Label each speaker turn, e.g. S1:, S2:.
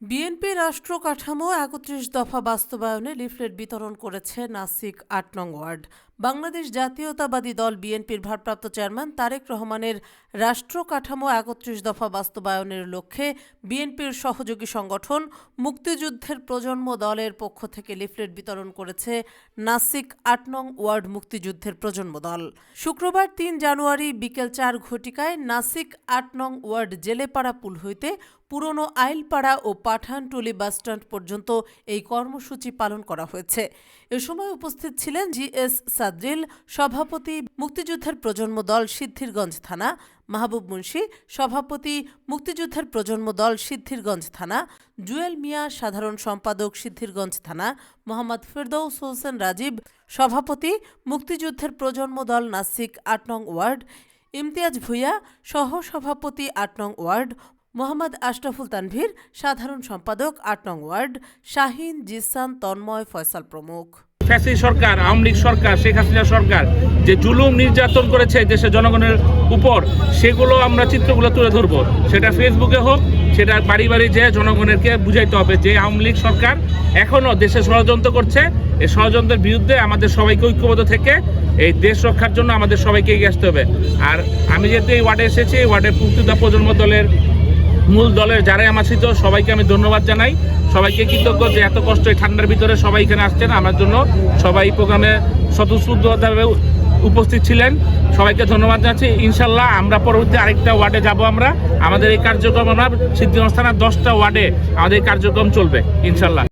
S1: BNP রাষ্ট্র কাঠামো একত্রিশ দফা বাস্তবায়নে লিফলেট বিতরণ করেছে নাসিক আট নং ওয়ার্ড। বাংলাদেশ জাতীয়তাবাদী দল বিএনপির ভারপ্রাপ্ত চেয়ারম্যান তারেক রহমানের রাষ্ট্র কাঠামো একত্রিশ দফা বাস্তবায়নের লক্ষ্যে বিএনপির সহযোগী সংগঠন মুক্তিযুদ্ধের প্রজন্ম দলের পক্ষ থেকে লিফলেট বিতরণ করেছে নাসিক আট নং ওয়ার্ড মুক্তিযুদ্ধের প্রজন্ম দল। শুক্রবার তিন জানুয়ারি বিকেল চার ঘটিকায় নাসিক আট নং ওয়ার্ড জেলেপাড়া পুল হইতে পুরনো আইলপাড়া ও পাঠানটুলি বাসস্ট্যান্ড পর্যন্ত এই কর্মসূচি পালন করা হয়েছে। এ সময় উপস্থিত ছিলেন জি এস সাদ্রিল সভাপতি মুক্তিযুদ্ধের প্রজন্ম দল সিদ্ধিরগঞ্জ থানা, মাহবুব মুন্সি সভাপতি মুক্তিযুদ্ধের প্রজন্ম দল সিদ্ধিরগঞ্জ থানা, জুয়েল মিয়া সাধারণ সম্পাদক সিদ্ধিরগঞ্জ থানা, মোহাম্মদ ফেরদৌস হোসেন রাজীব সভাপতি মুক্তিযুদ্ধের প্রজন্ম দল নাসিক আট নং ওয়ার্ড, ইমতিয়াজ ভুইয়া সহ সভাপতি আট নং ওয়ার্ড, মোহাম্মদ আশরাফুল তানভীর সাধারণ সম্পাদক আট নং ওয়ার্ড, শাহিন জিসান তন্ময় ফয়সাল প্রমুখ।
S2: ফ্যাসি সরকার, আওয়ামী লীগ সরকার, শেখ হাসিনা সরকার যে জুলুম নির্যাতন করেছে দেশের জনগণের উপর, সেগুলো আমরা চিত্রগুলো তুলে ধরবো। সেটা ফেসবুকে হোক, সেটা বাড়ি বাড়ি যে জনগণেরকে বুঝাইতে হবে যে আওয়ামী লীগ সরকার এখনও দেশে ষড়যন্ত্র করছে। এই ষড়যন্ত্রের বিরুদ্ধে আমাদের সবাইকে ঐক্যবদ্ধ থেকে এই দেশ রক্ষার জন্য আমাদের সবাইকে এগিয়ে আসতে হবে। আর আমি যেহেতু এই ওয়ার্ডে এসেছি, এই ওয়ার্ডের মুক্তিযোদ্ধা প্রজন্ম দলের মূল দলের যারাই আমার ছিল সবাইকে আমি ধন্যবাদ জানাই। সবাইকে কৃতজ্ঞ যে এত কষ্ট এই ঠান্ডার ভিতরে সবাই এখানে আসছেন। আমার জন্য সবাই প্রোগ্রামে স্বতঃস্ফূর্তভাবে উপস্থিত ছিলেন। সবাইকে ধন্যবাদ জানাচ্ছি। ইনশাল্লাহ আমরা পরবর্তী আরেকটা ওয়ার্ডে যাব আমরা। আমাদের এই কার্যক্রম আমরা সিদ্ধিস্থানের দশটা ওয়ার্ডে আমাদের কার্যক্রম চলবে, ইনশাল্লাহ।